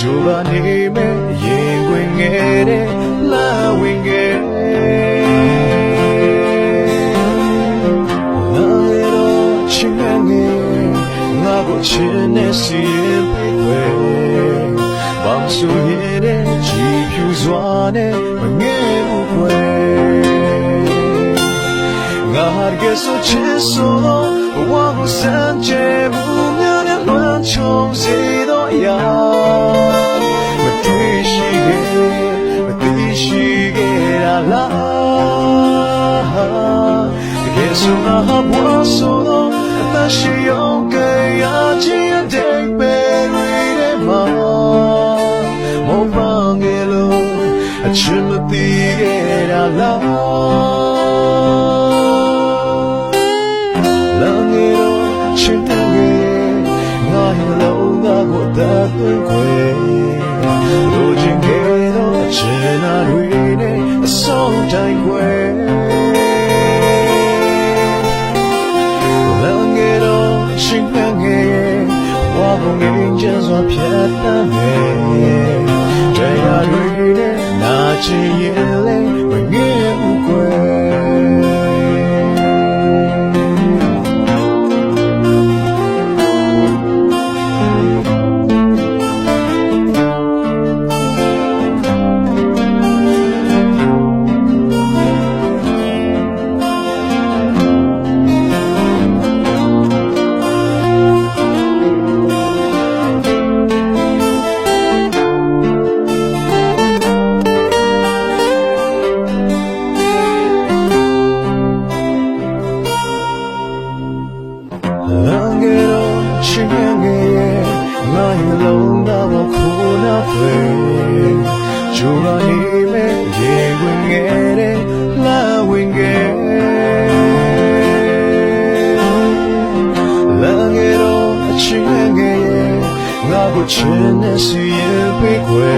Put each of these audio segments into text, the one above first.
ကြိုးပါနေမယ်ရင်ဝင်ငယ်တဲ့လာဝင်ငယ်လာရတော့ချင်ငယ်ငါကိုချင်နေစီရင်ပေးွယ်ဘာမဆိုရတဲ့ကြည်ဖြူစွာနဲ့မငယ်ဘူးွယ်ငါဟာကဲဆိုချစ်ဆိုတော့ဘ ဆိုငါဟာဘဝဆိုတော့အသက်ရှိအောင်ကြရခြင်းတဲ့ပဲတွေထဲမှာမောပန်းငယ်လို့အချစ်မသိခဲ့တာလားလောင်ငယ်တော့ချစ်နေငါရဲ့လုံးသားကိုတတ်သွင်းခွေ ငယ်ချမ်းစွာဖြတ်တမ်းမယ်တရားတွေနဲ့နာချင်ရင် လုံးသားကိုခိုးနာတွေဂျူလာနေမဲ့ရေဝင်ငယ်တဲ့လာဝင်ငယ်လောင်ငယ်တော့အချင်းငယ်ရဲ့ငါကိုချင်နေစီရဲ့ပေးခွေ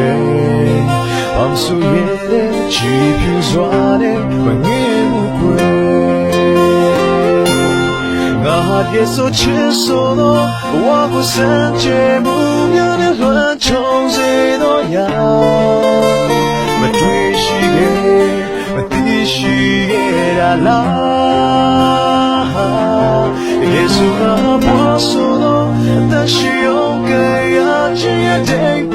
အမ်ဆူရဲ့ချီဖြူစွာနဲ့မငယ် ဘူးခွေငါဟာပြည့်စုံချစ်ဆိုတော့ဘဝကိုစမ်းကြဲမှုများနဲ့လွှမ်းခြုံစေတော့ရာမတွေ့ရှိခဲ့မသိရှိခဲ့တာလားယေရှုကဘဝဆိုတော့အသက်ရှိအောင်ကြရခြင်းရဲ့တိတ်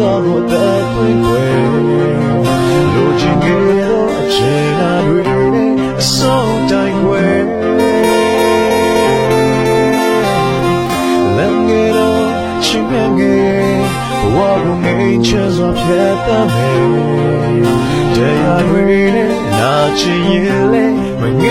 လုံးသားကိုတတ်ခွင့်ွယ်လိုချင်ငယ်တော့အချိန်အတွေနဲ့အဆုံးတိုင်းွယ်လောင်ရတော့ချင်ငယ်ဘဝကိုငိမ့်ချစွာဖြတ်တမ်းမယ်တရားတွေနဲ့နာချင်ရင်လေမင